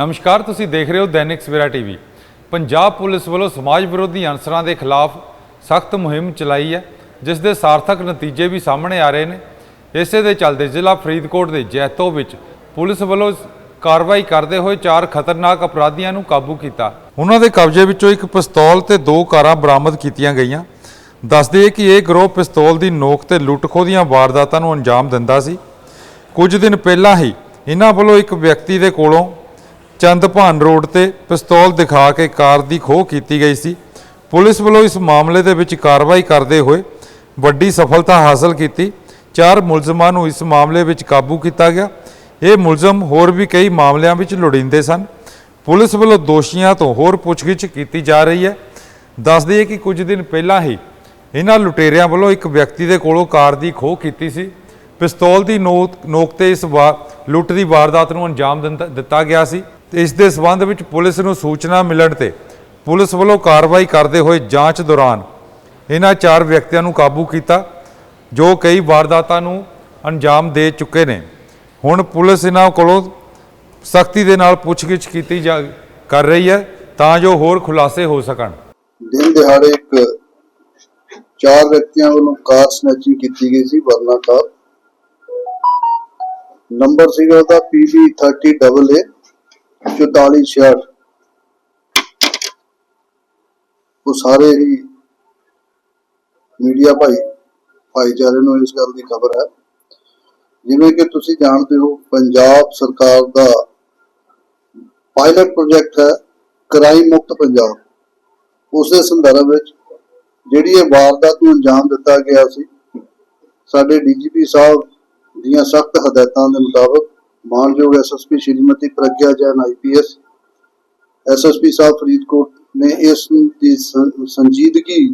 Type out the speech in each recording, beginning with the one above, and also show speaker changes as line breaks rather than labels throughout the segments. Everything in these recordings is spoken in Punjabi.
ਨਮਸਕਾਰ, ਤੁਸੀਂ ਦੇਖ ਰਹੇ ਹੋ ਦੈਨਿਕ ਸਵੇਰਾ ਟੀਵੀ। ਪੰਜਾਬ ਪੁਲਿਸ ਵੱਲੋਂ ਸਮਾਜ ਵਿਰੋਧੀ ਅਨਸਰਾਂ ਦੇ ਖਿਲਾਫ ਸਖਤ ਮੁਹਿੰਮ ਚਲਾਈ ਹੈ, ਜਿਸ ਦੇ ਸਾਰਥਕ ਨਤੀਜੇ ਵੀ ਸਾਹਮਣੇ ਆ ਰਹੇ ਨੇ। ਇਸੇ ਦੇ ਚੱਲਦੇ ਜ਼ਿਲ੍ਹਾ ਫਰੀਦਕੋਟ ਦੇ ਜੈਤੋ ਵਿੱਚ ਪੁਲਿਸ ਵੱਲੋਂ ਕਾਰਵਾਈ ਕਰਦੇ ਹੋਏ ਚਾਰ ਖਤਰਨਾਕ ਅਪਰਾਧੀਆਂ ਨੂੰ ਕਾਬੂ ਕੀਤਾ। ਉਹਨਾਂ ਦੇ ਕਬਜ਼ੇ ਵਿੱਚੋਂ ਇੱਕ ਪਿਸਤੌਲ ਤੇ ਦੋ ਕਾਰਾਂ ਬਰਾਮਦ ਕੀਤੀਆਂ ਗਈਆਂ। ਦੱਸਦੇ ਕਿ ਇਹ ਗਰੋਹ ਪਿਸਤੌਲ ਦੀ ਨੋਕ ਤੇ ਲੁੱਟ-ਖੋਹ ਦੀਆਂ ਵਾਰਦਾਤਾਂ ਨੂੰ ਅੰਜਾਮ ਦਿੰਦਾ ਸੀ। ਕੁਝ ਦਿਨ ਪਹਿਲਾਂ ਹੀ ਇਹਨਾਂ ਵੱਲੋਂ ਇੱਕ ਵਿਅਕਤੀ ਦੇ ਕੋਲੋਂ ਚੰਦਭਾਨ ਰੋਡ ਤੇ ਪਿਸਤੌਲ ਦਿਖਾ ਕੇ ਕਾਰ ਦੀ ਖੋਹ ਕੀਤੀ ਗਈ ਸੀ। ਪੁਲਿਸ ਵੱਲੋਂ ਇਸ ਮਾਮਲੇ ਦੇ ਵਿੱਚ ਕਾਰਵਾਈ ਕਰਦੇ ਹੋਏ ਵੱਡੀ ਸਫਲਤਾ ਹਾਸਲ ਕੀਤੀ। ਚਾਰ ਮੁਲਜ਼ਮਾਂ ਨੂੰ ਇਸ ਮਾਮਲੇ ਵਿੱਚ ਕਾਬੂ ਕੀਤਾ ਗਿਆ। ਇਹ ਮੁਲਜ਼ਮ ਹੋਰ ਵੀ ਕਈ ਮਾਮਲਿਆਂ ਵਿੱਚ ਲੋੜੀਂਦੇ ਸਨ। ਪੁਲਿਸ ਵੱਲੋਂ ਦੋਸ਼ੀਆਂ ਤੋਂ ਹੋਰ ਪੁੱਛਗਿੱਛ ਕੀਤੀ ਜਾ ਰਹੀ ਹੈ। ਦੱਸ ਦਈਏ ਕਿ ਕੁਝ ਦਿਨ ਪਹਿਲਾਂ ਹੀ ਇਹਨਾਂ ਲੁਟੇਰਿਆਂ ਵੱਲੋਂ ਇੱਕ ਵਿਅਕਤੀ ਦੇ ਕੋਲੋਂ ਕਾਰ ਦੀ ਖੋਹ ਕੀਤੀ ਸੀ। ਪਿਸਤੌਲ ਦੀ ਨੋਕ ਨੋਕ ਤੇ ਇਸ ਵਾ, ਲੁੱਟ ਦੀ ਵਾਰਦਾਤ ਨੂੰ ਅੰਜਾਮ ਦਿੰਦਾ- ਦਿੱਤਾ ਗਿਆ ਸੀ। ਤੇ ਇਸ ਦੇ ਸਬੰਧ ਵਿੱਚ ਪੁਲਿਸ ਨੂੰ ਸੂਚਨਾ ਮਿਲਣ ਤੇ ਪੁਲਿਸ ਵੱਲੋਂ ਕਾਰਵਾਈ ਕਰਦੇ ਹੋਏ ਜਾਂਚ ਦੌਰਾਨ ਇਹਨਾਂ ਚਾਰ ਵਿਅਕਤੀਆਂ ਨੂੰ ਕਾਬੂ ਕੀਤਾ, ਜੋ ਕਈ ਵਾਰਦਾਤਾਂ ਨੂੰ ਅੰਜਾਮ ਦੇ ਚੁੱਕੇ ਨੇ। ਹੁਣ ਪੁਲਿਸ ਇਹਨਾਂ ਕੋਲੋਂ ਸਖਤੀ ਦੇ ਨਾਲ ਪੁੱਛਗਿੱਛ ਕੀਤੀ ਜਾ ਕਰ ਰਹੀ ਹੈ ਤਾਂ ਜੋ ਹੋਰ ਖੁਲਾਸੇ ਹੋ ਸਕਣ।
ਦਿਨ ਦਿਹਾੜੇ ਇੱਕ ਚਾਰ ਵਿਅਕਤੀਆਂ ਵੱਲੋਂ ਕਾਰ ਸਨੈਚਿੰਗ ਕੀਤੀ ਗਈ ਸੀ, ਵਰਨਾ ਕਾਰ। ਨੰਬਰ ਸੀਗਾ ਉਹਦਾ PB 30AA 4466 ਉਹ ਸਾਰੇ ਹੀ ਮੀਡੀਆ ਭਾਈ, ਭਾਈਚਾਰੇ ਨੂੰ ਇਸ ਗੱਲ ਦੀ ਖਬਰ ਹੈ। ਜਿਵੇਂ ਕਿ ਤੁਸੀਂ ਜਾਣਦੇ ਹੋ, ਪੰਜਾਬ ਸਰਕਾਰ ਦਾ ਪਾਇਲਟ ਪ੍ਰੋਜੈਕਟ ਹੈ ਕ੍ਰਾਈਮ ਮੁਕਤ ਪੰਜਾਬ। ਉਸ ਦੇ ਸੰਦਰਭ ਵਿੱਚ ਜਿਹੜੀ ਇਹ ਵਾਰਦਾਤ ਨੂੰ ਅੰਜਾਮ ਦਿੱਤਾ ਗਿਆ ਸੀ, ਸਾਡੇ ਡੀਜੀਪੀ ਸਾਹਿਬ ਦੀਆਂ ਸਖਤ ਹਦਾਇਤਾਂ ਦੇ ਮੁਤਾਬਕ ਮਾਨਯੋਗ SSP Shrimati Pragya Jain IPS SSP ਸਾਹਿਬ ਫਰੀਦਕੋਟ ਨੇ ਇਸ ਦੀ ਸੰਜੀਦਗੀ,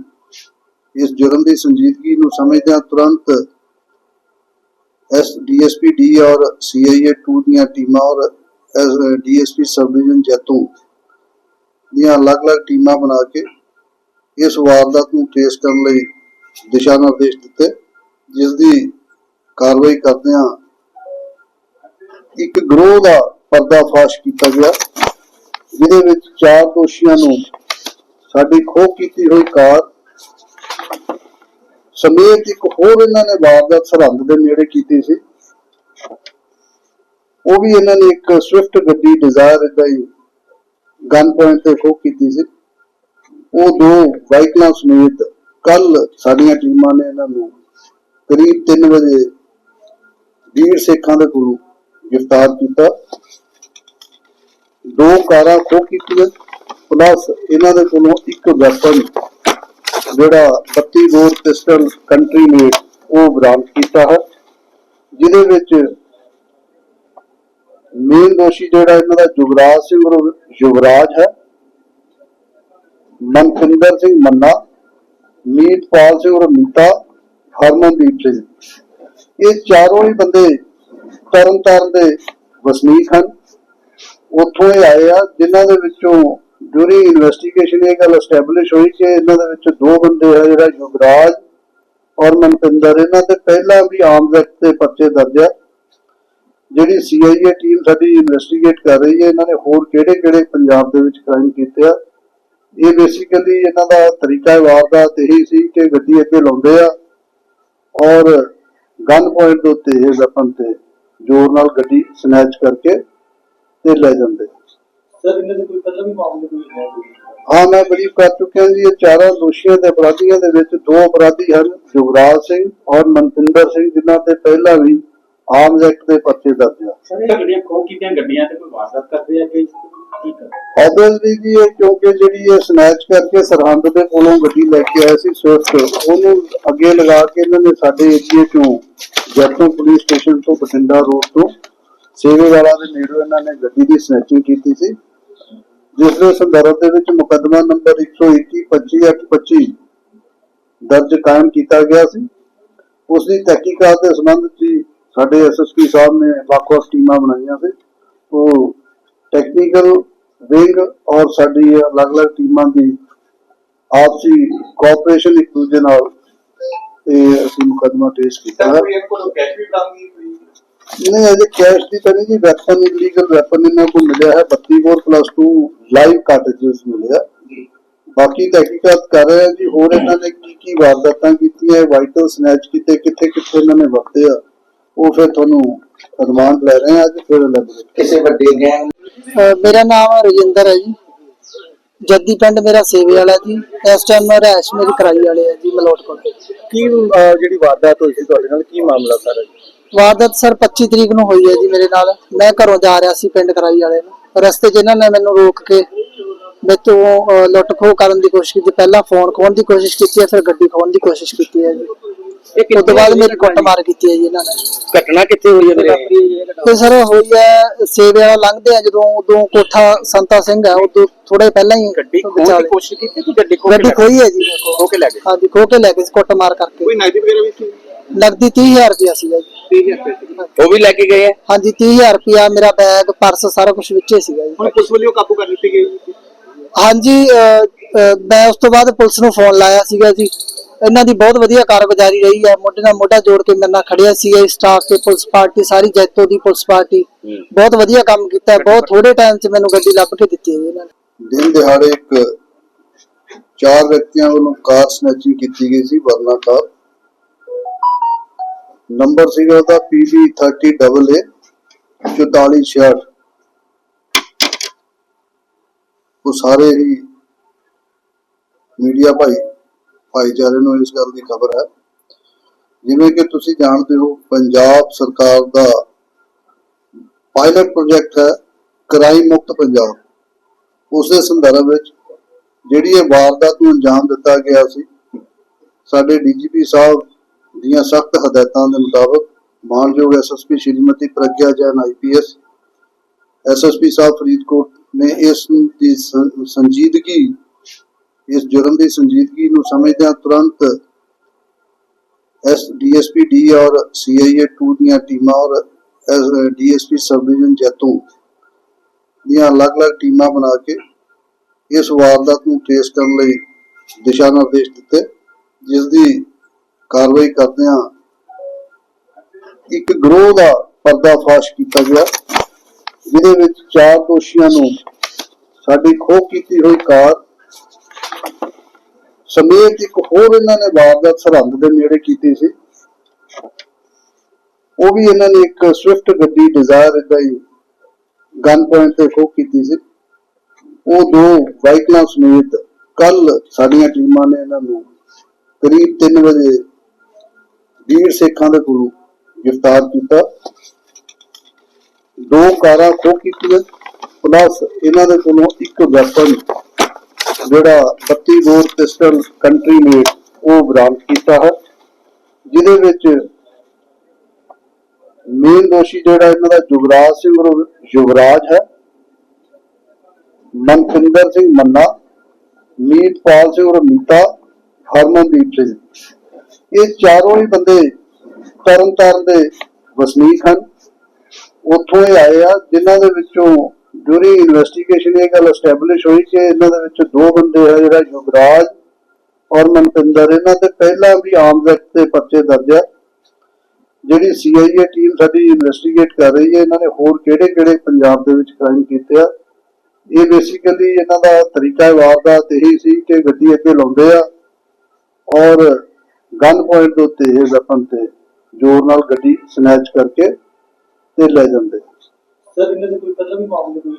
ਇਸ ਜੁਰਮ ਦੀ ਸੰਜੀਦਗੀ ਨੂੰ ਸਮਝਦਿਆਂ ਤੁਰੰਤ ਐਸ ਡੀਐਸਪੀ ਡੀ ਔਰ ਸੀਆਈਏ 2 ਦੀਆਂ ਟੀਮਾਂ ਔਰ ਡੀਐਸਪੀ ਸਬ ਡਿਵੀਜ਼ਨ ਜੈਤੋ ਦੀਆਂ ਅਲੱਗ-ਅਲੱਗ ਟੀਮਾਂ ਬਣਾ ਕੇ ਇਸ ਵਾਰਦਾਤ ਨੂੰ ਟ੍ਰੇਸ ਕਰਨ ਲਈ ਦਿਸ਼ਾ ਨਿਰਦੇਸ਼ ਦਿੱਤੇ, ਜਿਸ ਦੀ ਕਾਰਵਾਈ ਕਰਦਿਆਂ ਇੱਕ ਗਰੋਹ ਦਾ ਪਰਦਾਫਾਸ਼ ਕੀਤਾ ਗਿਆ, ਜਿਹਦੇ ਵਿੱਚ ਚਾਰ ਦੋਸ਼ੀਆਂ ਨੂੰ ਸਾਡੀ ਖੋਹ ਕੀਤੀ ਹੋਈ ਕਾਰ, ਸਮੇਤ ਇੱਕ ਹੋਰ ਇਹਨਾਂ ਨੇ ਵਾਰਦਾਤ ਸਰਹੰਦ ਦੇ ਨੇੜੇ ਕੀਤੀ ਸੀ। ਉਹ ਵੀ ਇਹਨਾਂ ਨੇ ਇੱਕ ਸਵਿਫਟ ਗੱਡੀ ਡਿਜ਼ਾਇਰ ਇਦਾਂ ਹੀ ਗਨ ਪੁਆਇੰਟ ਤੇ ਖੋਹ ਕੀਤੀ ਸੀ। ਉਹ ਦੋ ਵਾਹੀਕਲਾਂ ਸਮੇਤ ਕੱਲ ਸਾਡੀਆਂ ਟੀਮਾਂ ਨੇ ਇਹਨਾਂ ਨੂੰ ਕਰੀਬ 3 ਵਜੇ ਵੀਰ ਸੇਖਾਂ ਦੇ ਕੋਲੋਂ ਗ੍ਰਿਫਤਾਰ ਕੀਤਾ। ਦੋ ਕਾਰਾਂ ਖੋਹ ਕੀਤੀਆਂ। ਪਲੱਸ ਇਹਨਾਂ ਦੇ ਕੋਲੋਂ ਇੱਕ ਵੈਪਨ ਜਿਹੜਾ 32 ਬੋਰ ਪਿਸਟਲ ਕੰਟਰੀ ਮੇਡ ਉਹ ਬਰਾਮਦ ਕੀਤਾ ਹੈ, ਜਿਹਦੇ ਵਿੱਚ ਮੇਨ ਦੋਸ਼ੀ ਜਿਹੜਾ ਇਹਨਾਂ ਦਾ ਯੁਵਰਾਜ ਸਿੰਘ ਯੁਵਰਾਜ ਹੈ ਮਨਪਿੰਦਰ ਸਿੰਘ ਮੰਨਾ, ਮੀਤਪਾਲ ਸਿੰਘ ਔਰ ਮੀਤਾ, ਹਰਮਨਦੀਪ ਸਿੰਘ। ਇਹ ਚਾਰੋਂ ਹੀ ਬੰਦੇ ਤਰਨਤਾਰਨ ਦੇ ਵਸਨੀਕ ਹਨ। ਉੱਥੋਂ ਇਹ ਆਏ ਆ, ਜਿਨ੍ਹਾਂ ਦੇ ਵਿੱਚੋਂ ਡੂਰਿੰਗ ਇਨਵੈਸਟੀਗੇਸ਼ਨ ਇਹ ਗੱਲ ਐਸਟੈਬਲਿਸ਼ ਹੋਈ ਕਿ ਇਹਨਾਂ ਦੇ ਵਿੱਚ ਦੋ ਬੰਦੇ ਆ, ਜਿਹੜਾ ਯੁਵਰਾਜ ਔਰ ਮਨਪਿੰਦਰ, ਇਹਨਾਂ ਤੇ ਪਹਿਲਾਂ ਵੀ ਆਰਮਸ ਤੇ ਪਰਚੇ ਦਰਜ ਆ। ਜਿਹੜੀ ਸੀਆਈਏ ਟੀਮ ਸਾਡੀ ਇਨਵੈਸਟੀਗੇਟ ਕਰ ਰਹੀ ਹੈ, ਇਹਨਾਂ ਨੇ ਹੋਰ ਕਿਹੜੇ ਕਿਹੜੇ ਪੰਜਾਬ ਦੇ ਵਿੱਚ ਕ੍ਰਾਈਮ ਕੀਤੇ ਆ। ਇਹ ਬੇਸਿਕਲੀ ਇਹਨਾਂ ਦਾ ਤਰੀਕਾ ਵਾਰਦਾਤ ਇਹੀ ਸੀ ਕਿ ਗੱਡੀ ਅੱਗੇ ਲਾਉਂਦੇ ਆ ਔਰ ਗਨ ਪੁਆਇੰਟ ਦੇ ਉੱਤੇ ਇਹ ਵੈਪਨ ਤੇ ਜ਼ੋਰ ਨਾਲ ਗੱਡੀ ਸਨੈਚ ਕਰਕੇ ਤੇ ਲੈ ਜਾਂਦੇ
ਸਰ ਇਹਨਾਂ ਦੇ ਕੋਈ ਪਹਿਲਾਂ ਵੀ ਮਾਮਲੇ ਕੋਈ ਹੈ
ਮੈਂ ਬਰੀਫ ਕਰ ਚੁੱਕਿਆ ਜੀ ਇਹ ਚਾਰਾਂ ਦੋਸ਼ੀਆਂ ਦੇ ਅਪਰਾਧੀਆਂ ਦੇ ਵਿੱਚ ਦੋ ਅਪਰਾਧੀ ਹਨ ਯੁਵਰਾਜ ਸਿੰਘ ਔਰ ਮਨਪਿੰਦਰ ਸਿੰਘ ਜਿਨ੍ਹਾਂ ਤੇ ਪਹਿਲਾਂ ਵੀ ਆਰਮਸ ਐਕਟ ਦੇ ਪਰਚੇ ਦਰਜ ਆ।
ਸਰ ਇਹ ਗੱਡੀਆਂ ਖੋ ਕੀਤੀਆਂ ਗੱਡੀਆਂ ਤੇ ਕੋਈ ਵਾਰਦਾਤ ਕਰਦੇ ਆ ਕਿ
ਆਬਵੀਅਸਲੀ ਜੀ ਇਹ ਕਿਉਂਕਿ ਜਿਹੜੀ ਇਹ ਸਨੈਚ ਕਰਕੇ ਸਰਹੰਦ ਦੇ ਕੋਲੋਂ ਗੱਡੀ ਲੈ ਕੇ ਆਏ ਸੀ ਸਵਿਫਟ ਉਹਨੂੰ ਅੱਗੇ ਲਗਾ ਕੇ ਇਹਨਾਂ ਨੇ ਸਾਡੇ ਏਰੀਏ ਚੋਂ ਜੈਤੋਂ ਪੁਲਿਸ ਸਟੇਸ਼ਨ ਤੋਂ ਬਠਿੰਡਾ ਰੋਡ ਤੋਂ ਸੇਵੇਵਾਲਾ ਦੇ ਨੇੜੇ ਇਹਨਾਂ ਨੇ ਗੱਡੀ ਦੀ ਸਨੈਚਿੰਗ ਕੀਤੀ ਸੀ। ਜਿਸ ਦੇ ਸੰਦਰਭ ਦੇ ਵਿੱਚ ਮੁਕੱਦਮਾ ਨੰਬਰ 121 25 ਦਰਜ ਕਾਇਮ ਕੀਤਾ ਗਿਆ ਸੀ। ਉਸ ਦੀ ਤਹਿਕੀਕਾਤ ਦੇ ਸੰਬੰਧ ਵਿੱਚ ਸਾਡੇ ਐਸਐਸਪੀ ਸਾਹਿਬ ਨੇ ਵੱਖ-ਵੱਖ ਟੀਮਾਂ ਬਣਾਈਆਂ ਸੀ। ਉਹ ਟੈਕਨੀਕਲ ਵਿੰਗ ਔਰ ਸਾਡੀ ਅਲੱਗ-ਅਲੱਗ ਟੀਮਾਂ ਦੀ ਆਪਸੀ ਕੋਆਪਰੇਸ਼ਨ ਇੱਕ ਦੂਜੇ ਨਾਲ ਇਹ ਅਸੀਂ ਮੁਕੱਦਮਾ ਟ੍ਰੇਸ ਕੀਤਾ ਹੈ। ਨਹੀਂ ਅਜੇ ਕੈਸ਼ ਦੀ ਤਾਂ ਨਹੀਂ ਜੀ ਵੈਪਨ ਇਲੀਗਲ ਵੈਪਨ ਇਹਨਾਂ ਕੋਲ ਮਿਲਿਆ ਹੈ। 32 ਬੋਰ ਪਲੱਸ 2 ਲਾਈਵ ਕਾਰਟ੍ਰਿਜਸ ਮਿਲਿਆ ਬਾਕੀ ਤਹਿਕੀਕਾਤ ਕਰ ਰਹੇ ਆ ਜੀ ਹੋਰ ਇਹਨਾਂ ਨੇ ਕੀ ਕੀ ਵਾਰਦਾਤਾਂ ਕੀਤੀਆਂ ਵਾਈਟਲ ਸਨੈਚ ਕੀਤੇ ਕਿੱਥੇ ਕਿੱਥੇ ਇਹਨਾਂ ਨੇ ਵਰਤੇ ਆ ਉਹ ਫਿਰ ਤੁਹਾਨੂੰ ਰਿਮਾਂਡ ਲੈ ਰਹੇ ਆ ਅੱਜ ਫਿਰ ਲੱਗ
ਕਿਸੇ ਵੱਡੇ ਗੈਂਗ
ਅਹ ਮੇਰਾ ਨਾਮ ਰਜਿੰਦਰ ਹੈ ਜੀ। ਜੱਦੀ ਪਿੰਡ ਮੇਰਾ ਸੇਵੇ ਵਾਲਾ ਜੀ। ਇਸ ਟਾਈਮ ਮੈਂ ਰਹਿਸ਼ ਮੇਰੀ ਕਰਾਈ ਵਾਲੇ ਆ ਜੀ ਮਲੋਟ ਕੋਲ।
ਕੀ ਅਹ, ਜਿਹੜੀ ਵਾਰਦਾਤ ਹੋਈ ਸੀ ਤੁਹਾਡੇ ਨਾਲ ਕੀ ਮਾਮਲਾ ਸਾਰਾ ਜੀ?
ਵਾਰਦਾਤ ਸਰ 25 ਤਰੀਕ ਨੂੰ ਹੋਈ ਹੈ ਜੀ ਮੇਰੇ ਨਾਲ। ਮੈਂ ਘਰੋਂ ਜਾ ਰਿਹਾ ਸੀ ਪਿੰਡ ਕਰਾਈ ਵਾਲੇ ਨੂੰ। ਰਸਤੇ 'ਚ ਇਹਨਾਂ ਨੇ ਮੈਨੂੰ ਰੋਕ ਕੇ ਮੇਤੋਂ ਲੁੱਟ ਖੋਹ ਕਰਨ ਦੀ ਕੋਸ਼ਿਸ਼ ਕੀਤੀ। ਪਹਿਲਾਂ ਫੋਨ ਖੋਹਣ ਦੀ ਕੋਸ਼ਿਸ਼ ਕੀਤੀ ਹੈ ਫਿਰ ਗੱਡੀ ਖੋਹਣ ਦੀ ਕੋਸ਼ਿਸ਼ ਕੀਤੀ ਹੈ ਜੀ। ਉਸ ਤੋਂ ਬਾਅਦ ਮੇਰੀ ਕੁੱਟ ਮਾਰ ਕੀਤੀ ਹੈ ਜੀ ਇਹਨਾਂ ਨੇ।
ਘਟਨਾ ਕਿੱਥੇ ਹੋਈ ਹੈ ਮੇਰੇ?
ਤੇ ਸਰ ਹੋਈ ਹੈ ਸੇਵੇ ਵਾਲਾ ਲੰਘਦੇ ਆ ਜਦੋਂ ਉਦੋਂ ਕੋਠਾ ਸੰਤਾ ਸਿੰਘ ਹੈ ਉਦੋਂ ਥੋੜੇ ਪਹਿਲਾਂ ਹੀ
ਗੱਡੀ ਖੋਹਣ
ਵਿਚਾਲੇ।
ਦੀ ਕੋਸ਼ਿਸ਼ ਕੀਤੀ ਕਿ ਗੱਡੀ ਖੋਹ
ਗੱਡੀ ਖੋਈ ਹੈ ਜੀ।
ਖੋ ਕੇ ਲੈ ਗਏ?
ਹਾਂਜੀ ਖੋ ਕੇ ਲੈ ਗਏ ਸੀ ਕੁੱਟ ਮਾਰ ਕਰਕੇ।
ਕੋਈ ਨਾਈਟ ਵਗੈਰਾ ਵੀ ਸੀ?
ਨਗਦੀ 30000 ਰੁਪਇਆ ਸੀਗਾ ਜੀ।
30000 ਉਹ ਵੀ ਲੈ ਕੇ ਗਏ ਹੈ
ਹਾਂਜੀ 30000 ਰੁਪਇਆ ਮੇਰਾ ਬੈਗ ਪਰਸ ਸਾਰਾ ਕੁਝ ਵਿੱਚੇ ਸੀਗਾ ਜੀ।
ਹੁਣ ਪੁਲਿਸ ਵੱਲੋਂ ਕਾਬੂ ਕਰ ਲਿੱਤੀ ਗਈ?
ਹਾਂਜੀ ਅਹ, ਅਹ, ਮੈਂ ਉਸ ਤੋਂ ਬਾਅਦ ਪੁਲਿਸ ਨੂੰ ਫੋਨ ਲਾਇਆ ਸੀਗਾ ਜੀ। ਇਹਨਾਂ ਦੀ ਬਹੁਤ ਵਧੀਆ ਕਾਰਗੁਜ਼ਾਰੀ ਰਹੀ ਹੈ। ਮੋਢੇ ਨਾਲ ਮੋਢਾ ਜੋੜ ਕੇ ਮੇਰੇ ਨਾਲ ਖੜਿਆ ਸੀਗਾ ਸਟਾਫ ਤੇ ਪੁਲਿਸ ਪਾਰਟੀ ਸਾਰੀ ਜੈਤੋ ਦੀ ਪੁਲਿਸ ਪਾਰਟੀ। ਬਹੁਤ ਵਧੀਆ ਕੰਮ ਕੀਤਾ ਹੈ। ਬਹੁਤ ਥੋੜੇ ਟਾਈਮ 'ਚ ਮੈਨੂੰ ਗੱਡੀ ਲੱਭ ਕੇ ਦਿੱਤੀ ਹੈ ਇਹਨਾਂ ਨੇ।
ਦਿਨ ਦਿਹਾੜੇ ਇੱਕ ਚਾਰ ਵਿਅਕਤੀਆਂ ਵੱਲੋਂ ਕਾਰ ਸਨੈਚਿੰਗ ਕੀਤੀ ਗਈ ਸੀ ਵਰਨਾ ਕਾਰ। ਨੰਬਰ ਸੀਗਾ ਉਹਦਾ PB 30AA 4466 ਉਹ ਸਾਰੇ ਹੀ ਮੀਡੀਆ ਭਾਈ ਭਾਈਚਾਰੇ ਨੂੰ ਇਸ ਗੱਲ ਦੀ ਖਬਰ ਹੈ। ਜਿਵੇਂ ਕਿ ਤੁਸੀਂ ਜਾਣਦੇ ਹੋ, ਪੰਜਾਬ ਸਰਕਾਰ ਦਾ ਪਾਇਲਟ ਪ੍ਰੋਜੈਕਟ ਹੈ ਕ੍ਰਾਈਮ ਮੁਕਤ ਪੰਜਾਬ। ਉਸ ਦੇ ਸੰਦਰਭ ਵਿੱਚ ਜਿਹੜੀ ਇਹ ਵਾਰਦਾਤ ਨੂੰ ਅੰਜਾਮ ਦਿੱਤਾ ਗਿਆ ਸੀ, ਸਾਡੇ ਡੀਜੀਪੀ ਸਾਹਿਬ ਦੀਆਂ ਸਖਤ ਹਦਾਇਤਾਂ ਦੇ ਮੁਤਾਬਕ ਮਾਨਯੋਗ SSP Shrimati Pragya Jain IPS SSP ਸਾਹਿਬ ਫਰੀਦਕੋਟ ਨੇ ਇਸ ਦੀ ਸੰਜੀਦਗੀ ਇਸ ਜੁਰਮ ਦੀ ਸੰਜੀਦਗੀ ਨੂੰ ਸਮਝਦਿਆਂ ਤੁਰੰਤ ਐਸ ਡੀਐਸਪੀ ਡੀ ਔਰ ਸੀਆਈਏ 2 ਦੀਆਂ ਟੀਮਾਂ ਔਰ ਡੀਐਸਪੀ ਸਬ ਡਿਵੀਜ਼ਨ ਜੈਤੋ ਦੀਆਂ ਅਲੱਗ-ਅਲੱਗ ਟੀਮਾਂ ਬਣਾ ਕੇ ਇਸ ਵਾਰਦਾਤ ਨੂੰ ਟ੍ਰੇਸ ਕਰਨ ਲਈ ਦਿਸ਼ਾ ਨਿਰਦੇਸ਼ ਦਿੱਤੇ, ਜਿਸ ਦੀ ਕਾਰਵਾਈ ਕਰਦਿਆਂ ਇੱਕ ਗਰੋਹ ਦਾ ਪਰਦਾਫਾਸ਼ ਕੀਤਾ ਗਿਆ, ਜਿਹਦੇ ਵਿੱਚ ਚਾਰ ਦੋਸ਼ੀਆਂ ਨੂੰ ਸਾਡੀ ਖੋਹ ਕੀਤੀ ਹੋਈ ਕਾਰ ਸਮੇਤ ਇੱਕ ਹੋਰ ਇਹਨਾਂ ਨੇ ਵਾਰਦਾਤ ਸਰਹੰਦ ਦੇ ਨੇੜੇ ਕੀਤੀ ਸੀ। ਉਹ ਵੀ ਇਹਨਾਂ ਨੇ ਇੱਕ ਸਵਿਫਟ ਗੱਡੀ ਡਿਜ਼ਾਇਰ ਇਦਾਂ ਹੀ ਗਨ ਪੁਆਇੰਟ ਤੇ ਖੋਹ ਕੀਤੀ ਸੀ। ਉਹ ਦੋ ਵਾਹੀਕਲਾਂ ਸਮੇਤ ਕੱਲ ਸਾਡੀਆਂ ਟੀਮਾਂ ਨੇ ਇਹਨਾਂ ਨੂੰ ਕਰੀਬ 3 ਵਜੇ ਵੀਰ ਸੇਖਾਂ ਦੇ ਕੋਲੋਂ ਗ੍ਰਿਫਤਾਰ ਕੀਤਾ। ਦੋ ਕਾਰਾਂ ਖੋਹ ਕੀਤੀਆਂ ਪਲੱਸ ਇਹਨਾਂ ਦੇ ਕੋਲੋਂ ਇੱਕ ਵੈਪਨ ਜਿਹੜਾ 32 ਬੋਰ ਪਿਸਟਲ ਕੰਟਰੀ ਮੇਡ ਉਹ ਬਰਾਮਦ ਕੀਤਾ ਹੈ, ਜਿਹਦੇ ਵਿੱਚ ਮੇਨ ਦੋਸ਼ੀ ਜਿਹੜਾ ਇਹਨਾਂ ਦਾ ਜੁਗਰਾਜ ਸਿੰਘ ਉਰਫ ਯੁਵਰਾਜ ਹੈ ਮਨਪਿੰਦਰ ਸਿੰਘ ਮੰਨਾ, ਮੀਤਪਾਲ ਸਿੰਘ ਔਰ ਮੀਤਾ, ਹਰਮਨਦੀਪ ਸਿੰਘ। ਇਹ ਚਾਰੋਂ ਹੀ ਬੰਦੇ ਤਰਨਤਾਰਨ ਦੇ ਵਸਨੀਕ ਹਨ। ਉੱਥੋਂ ਇਹ ਆਏ ਆ, ਜਿਨ੍ਹਾਂ ਦੇ ਵਿੱਚੋਂ ਡਿਊਰਿੰਗ ਇਨਵੈਸਟੀਗੇਸ਼ਨ ਇਹ ਗੱਲ ਐਸਟੈਬਲਿਸ਼ ਹੋਈ ਕਿ ਇਹਨਾਂ ਦੇ ਵਿੱਚ ਦੋ ਬੰਦੇ ਆ, ਜਿਹੜਾ ਯੁਵਰਾਜ ਔਰ ਮਨਪਿੰਦਰ, ਇਹਨਾਂ ਤੇ ਪਹਿਲਾਂ ਵੀ ਆਰਮਸ ਐਕਟ ਤੇ ਪਰਚੇ ਦਰਜ ਆ। ਜਿਹੜੀ ਸੀਆਈਏ ਟੀਮ ਸਾਡੀ ਇਨਵੈਸਟੀਗੇਟ ਕਰ ਰਹੀ ਹੈ, ਇਹਨਾਂ ਨੇ ਹੋਰ ਕਿਹੜੇ ਕਿਹੜੇ ਪੰਜਾਬ ਦੇ ਵਿੱਚ ਕ੍ਰਾਈਮ ਕੀਤੇ ਆ। ਇਹ ਬੇਸਿਕਲੀ ਇਹਨਾਂ ਦਾ ਤਰੀਕਾ ਵਾਰਦਾਤ ਇਹੀ ਸੀ ਕਿ ਗੱਡੀ ਅੱਗੇ ਲਾਉਂਦੇ ਆ ਔਰ ਗਨ ਪੁਆਇੰਟ ਦੇ ਉੱਤੇ ਇਹ ਵੈਪਨ ਤੇ ਜ਼ੋਰ ਨਾਲ ਗੱਡੀ ਸਨੈਚ ਕਰਕੇ ਤੇ ਲੈ ਜਾਂਦੇ
ਸਰ ਇਹਨਾਂ ਦੇ ਕੋਈ ਪਹਿਲਾਂ ਵੀ ਮਾਮਲੇ ਕੋਈ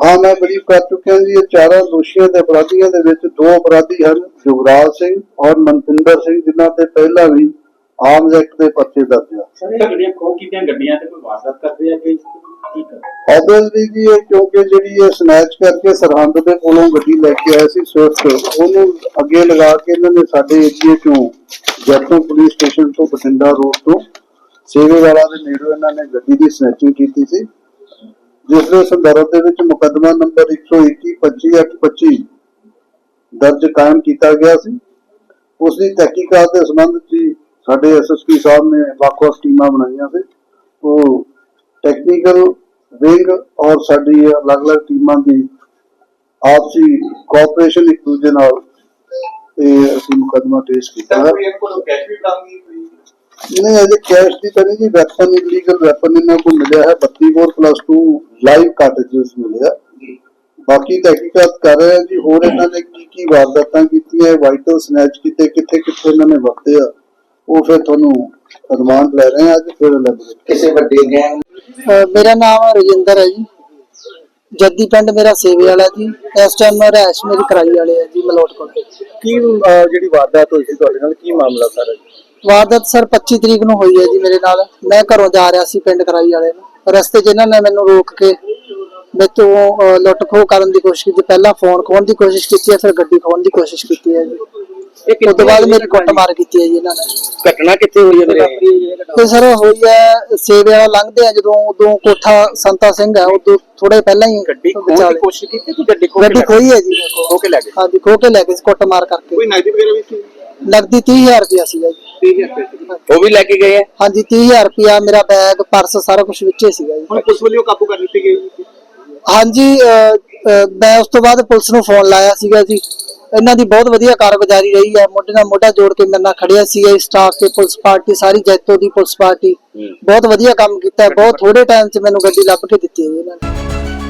ਹੈ
ਮੈਂ ਬਰੀਫ ਕਰ ਚੁੱਕਿਆ ਜੀ ਇਹ ਚਾਰਾਂ ਦੋਸ਼ੀਆਂ ਦੇ ਅਪਰਾਧੀਆਂ ਦੇ ਵਿੱਚ ਦੋ ਅਪਰਾਧੀ ਹਨ ਯੁਵਰਾਜ ਸਿੰਘ ਔਰ ਮਨਪਿੰਦਰ ਸਿੰਘ ਜਿਨ੍ਹਾਂ ਤੇ ਪਹਿਲਾਂ ਵੀ ਆਰਮਸ ਐਕਟ ਦੇ ਪਰਚੇ ਦਰਜ ਆ।
ਸਰ ਇਹ ਜਿਹੜੀਆਂ ਖੋਹ ਕੀਤੀਆਂ ਗੱਡੀਆਂ ਤੇ ਕੋਈ ਵਾਰਦਾਤ ਕਰਦੇ ਆ ਕਿ ਕੀ ਕਰ
ਆਬਵੀਅਸਲੀ ਜੀ ਇਹ ਕਿਉਂਕਿ ਜਿਹੜੀ ਇਹ ਸਨੈਚ ਕਰਕੇ ਸਰਹੰਦ ਦੇ ਕੋਲੋਂ ਗੱਡੀ ਲੈ ਕੇ ਆਏ ਸੀ ਸਵਿਫਟ ਉਹਨੂੰ ਅੱਗੇ ਲਗਾ ਕੇ ਇਹਨਾਂ ਨੇ ਸਾਡੇ ਏਰੀਏ ਚੋਂ ਜੈਤੋਂ ਪੁਲਿਸ ਸਟੇਸ਼ਨ ਤੋਂ ਬਠਿੰਡਾ ਰੋਡ ਤੋਂ ਸੇਵੇ ਵਾਲਾ ਦੇ ਨੇੜੇ ਇਹਨਾਂ ਨੇ ਗੱਡੀ ਦੀ ਸਨੈਚਿੰਗ ਕੀਤੀ ਸੀ। ਜਿਸ ਦੇ ਸੰਦਰਭ ਦੇ ਵਿੱਚ ਮੁਕੱਦਮਾ ਨੰਬਰ 121 25825 ਦਰਜ ਕਾਇਮ ਕੀਤਾ ਗਿਆ ਸੀ। ਉਸ ਦੀ ਤਹਿਕੀਕਾਤ ਦੇ ਸੰਬੰਧ 'ਚ ਸਾਡੇ ਐਸਐਸਪੀ ਸਾਹਿਬ ਨੇ ਵੱਖ-ਵੱਖ ਟੀਮਾਂ ਬਣਾਈਆਂ ਸੀ। ਉਹ ਟੈਕਨੀਕਲ ਵਿੰਗ ਔਰ ਸਾਡੀ ਅਲੱਗ-ਅਲੱਗ ਟੀਮਾਂ ਦੀ ਆਪਸੀ ਕੋਆਪਰੇਸ਼ਨ ਇੱਕ ਦੂਜੇ ਨਾਲ ਇਹ ਅਸੀਂ ਮੁਕੱਦਮਾ ਟ੍ਰੇਸ ਕੀਤਾ। ਹੈ ਨਹੀਂ ਅਜੇ ਕੈਸ਼ ਦੀ ਤਾਂ ਨਹੀਂ ਜੀ ਵੈਪਨ ਇਲੀਗਲ ਵੈਪਨ ਇਹਨਾਂ ਕੋਲ ਮਿਲਿਆ ਹੈ 32 ਪਲੱਸ 2 ਲਾਈਵ ਕਾਰਟ੍ਰਿਜਸ ਮਿਲਿਆ। ਬਾਕੀ ਤਹਿਕੀਕਾਤ ਕਰ ਰਹੇ ਆ ਜੀ ਹੋਰ ਇਹਨਾਂ ਨੇ ਕੀ ਕੀ ਵਾਰਦਾਤਾਂ ਕੀਤੀਆਂ ਵਾਈਟਲ ਸਨੈਚ ਕੀਤੇ ਕਿੱਥੇ ਕਿੱਥੇ ਇਹਨਾਂ ਨੇ ਵਰਤੇ ਆ ਉਹ ਫਿਰ ਤੁਹਾਨੂੰ ਰਿਮਾਂਡ ਲੈ ਰਹੇ ਆ ਅੱਜ ਫਿਰ ਲੱਗ
ਕਿਸੇ ਵੱਡੇ ਗੈਂਗ
ਮੇਰਾ ਨਾਮ ਰਜਿੰਦਰ ਹੈ ਜੀ। ਜੱਦੀ ਪਿੰਡ ਮੇਰਾ ਸੇਵੇ ਵਾਲਾ ਜੀ। ਇਸ ਟਾਈਮ ਮੈਂ ਰਹਿਸ਼ ਮੇਰੀ ਕਰਾਈ ਵਾਲੇ ਆ ਜੀ ਮਲੋਟ ਕੋਲ।
ਕੀ ਜਿਹੜੀ ਵਾਰਦਾਤ ਹੋਈ ਸੀ ਤੁਹਾਡੇ ਨਾਲ ਕੀ ਮਾਮਲਾ ਸਾਰਾ ਜੀ?
ਵਾਰਦਾਤ ਸਰ 25 ਤਰੀਕ ਨੂੰ ਹੋਈ ਹੈ ਜੀ ਮੇਰੇ ਨਾਲ। ਮੈਂ ਘਰੋਂ ਜਾ ਰਿਹਾ ਸੀ ਪਿੰਡ ਕਰਾਈ ਵਾਲੇ ਨੂੰ। ਰਸਤੇ 'ਚ ਇਹਨਾਂ ਨੇ ਮੈਨੂੰ ਰੋਕ ਕੇ ਮੇਤੋਂ ਅਹ, ਲੁੱਟ ਖੋਹ ਕਰਨ ਦੀ ਕੋਸ਼ਿਸ਼ ਕੀਤੀ। ਪਹਿਲਾਂ ਫੋਨ ਖੋਹਣ ਦੀ ਕੋਸ਼ਿਸ਼ ਕੀਤੀ ਹੈ ਫਿਰ ਗੱਡੀ ਖੋਹਣ ਦੀ ਕੋਸ਼ਿਸ਼ ਕੀਤੀ ਹੈ ਜੀ। ਉਸ ਤੋਂ ਬਾਅਦ ਮੇਰੀ ਕੁੱਟਮਾਰ ਕੀਤੀ ਹੈ ਜੀ ਇਹਨਾਂ ਨੇ।
ਘਟਨਾ ਕਿੱਥੇ ਹੋਈ ਹੈ ਵੀਰੇ
ਤੇ ਸਰ ਹੋਈ ਹੈ ਸੇਵੇ ਵਾਲਾ ਲੰਘਦੇ ਆ ਜਦੋਂ ਉਦੋਂ ਕੋਠਾ ਸੰਤਾ ਸਿੰਘ ਹੈ ਉਦੋਂ ਥੋੜੇ ਪਹਿਲਾਂ ਹੀ
ਗੱਡੀ ਖੋਹਣ
ਵਿਚਾਲੇ।
ਦੀ ਕੋਸ਼ਿਸ਼ ਕੀਤੀ ਕਿ ਗੱਡੀ ਖੋਹ
ਗੱਡੀ ਖੋਈ ਹੈ ਜੀ ਮੇਰੇ ਕੋਲ।
ਖੋ ਕੇ ਲੈ ਗਏ?
ਹਾਂਜੀ ਖੋ ਕੇ ਲੈ ਗਏ ਸੀ ਕੁੱਟਮਾਰ ਕਰਕੇ।
ਕੋਈ ਨਗਦੀ ਵਗੈਰਾ ਵੀ ਸੀ?
ਨਗਦੀ 30000 ਰੁਪਇਆ ਸੀਗਾ ਜੀ।
30000 ਉਹ ਵੀ ਲੈ ਕੇ ਗਏ ਆ?
ਹਾਂਜੀ 30000 ਰੁਪਇਆ ਮੇਰਾ ਬੈਗ ਪਰਸ ਸਾਰਾ ਕੁਝ ਵਿੱਚੇ ਸੀਗਾ ਜੀ।
ਹੁਣ ਪੁਲਿਸ ਵੱਲੋਂ ਕਾਬੂ ਕਰ ਲਿੱਤੇ ਗਏ?
ਹਾਂਜੀ ਮੈਂ ਉਸ ਤੋਂ ਬਾਅਦ ਪੁਲਿਸ ਨੂੰ ਫੋਨ ਲਾਇਆ ਸੀਗਾ ਜੀ। ਇਹਨਾਂ ਦੀ ਬਹੁਤ ਵਧੀਆ ਕਾਰਗੁਜ਼ਾਰੀ ਰਹੀ ਹੈ ਮੋਢੇ ਨਾਲ ਮੋਢਾ ਜੋੜ ਕੇ ਮੇਰੇ ਨਾਲ ਖੜਿਆ ਸੀਗਾ ਸਟਾਫ ਤੇ ਪੁਲਿਸ ਪਾਰਟੀ ਸਾਰੀ ਜੈਤੋ ਦੀ ਪੁਲਿਸ ਪਾਰਟੀ। ਬਹੁਤ ਵਧੀਆ ਕੰਮ ਕੀਤਾ। ਬਹੁਤ ਥੋੜੇ ਟਾਈਮ 'ਚ ਮੈਨੂੰ ਗੱਡੀ ਲੱਭ ਕੇ ਦਿੱਤੀ ਇਹਨਾਂ ਨੇ।